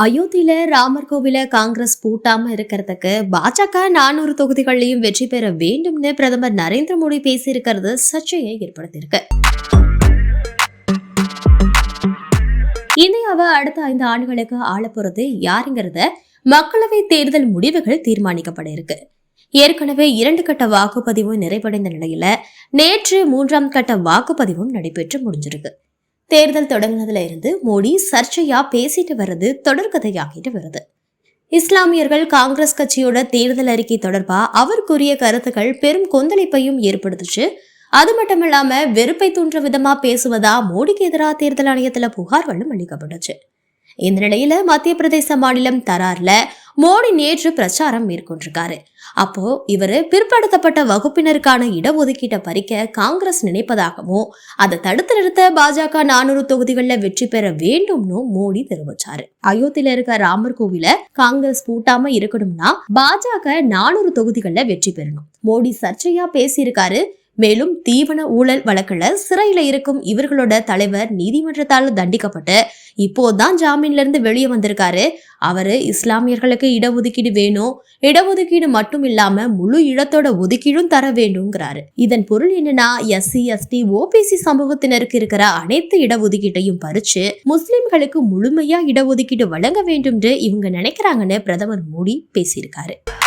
அயோத்தியில ராமர் கோவில காங்கிரஸ் பூட்டாம இருக்கிறதுக்கு பாஜக நானூறு தொகுதிகளையும் வெற்றி பெற வேண்டும்னு பிரதமர் நரேந்திர மோடி பேசியிருக்கிறது சர்ச்சையை ஏற்படுத்தியிருக்கு. இந்தியாவை அடுத்த ஐந்து ஆண்டுகளுக்கு ஆளப்போறது யாருங்கிறத மக்களவை தேர்தல் முடிவுகள் தீர்மானிக்கப்பட இருக்கு. ஏற்கனவே இரண்டு கட்ட வாக்குப்பதிவு நிறைவடைந்த நிலையில நேற்று மூன்றாம் கட்ட வாக்குப்பதிவும் நடைபெற்று முடிஞ்சிருக்கு. தேர்தல் தொடங்கினதுல இருந்து மோடி சர்ச்சையா பேசிட்டு வர்றது தொடர்கதையாகிட்டு வருது. இஸ்லாமியர்கள் காங்கிரஸ் கட்சியோட தேர்தல் அறிக்கை தொடர்பா அவர் கூறிய கருத்துக்கள் பெரும் கொந்தளிப்பையும் ஏற்படுத்துச்சு. அது மட்டும் இல்லாம வெறுப்பை தூண்டுற விதமா பேசுவதா மோடிக்கு எதிராக தேர்தல் ஆணையத்துல புகார்களும் அளிக்கப்பட்டுச்சு. இந்த நிலையில மத்திய பிரதேச மாநிலம் தரார்ல மோடி நேற்று பிரச்சாரம் மேற்கொண்டிருக்காரு. அப்போ இவர் பிற்படுத்தப்பட்ட வகுப்பினருக்கான இடஒதுக்கீட்டை பறிக்க காங்கிரஸ் நினைப்பதாகவும் அதை தடுத்து நிறுத்த பாஜக நானூறு தொகுதிகளில் வெற்றி பெற வேண்டும்னு மோடி தெரிவிச்சாரு. அயோத்தியில இருக்க ராமர் கோவில காங்கிரஸ் பூட்டாம இருக்கணும்னா பாஜக நானூறு தொகுதிகளில் வெற்றி பெறணும். மோடி சர்ச்சையா பேசியிருக்காரு. மேலும் தீவன ஊழல் வழக்குல சிறையில இருக்கும் இவர்களோட தலைவர் நீதிமன்றத்தால் தண்டிக்கப்பட்டு இப்போதான் ஜாமீன்ல இருந்து வெளியே வந்திருக்காரு. அவரு இஸ்லாமியர்களுக்கு இடஒதுக்கீடு வேணும். இடஒதுக்கீடு மட்டும் இல்லாம முழு இடத்தோட ஒதுக்கீடும் தர வேண்டும்ங்கிறாரு. இதன் பொருள் என்னன்னா எஸ்சி எஸ்டி ஓபிசி சமூகத்தினருக்கு இருக்கிற அனைத்து இடஒதுக்கீட்டையும் பறிச்சு முஸ்லிம்களுக்கு முழுமையா இடஒதுக்கீடு வழங்க வேண்டும் இவங்க நினைக்கிறாங்கன்னு பிரதமர் மோடி பேசியிருக்காரு.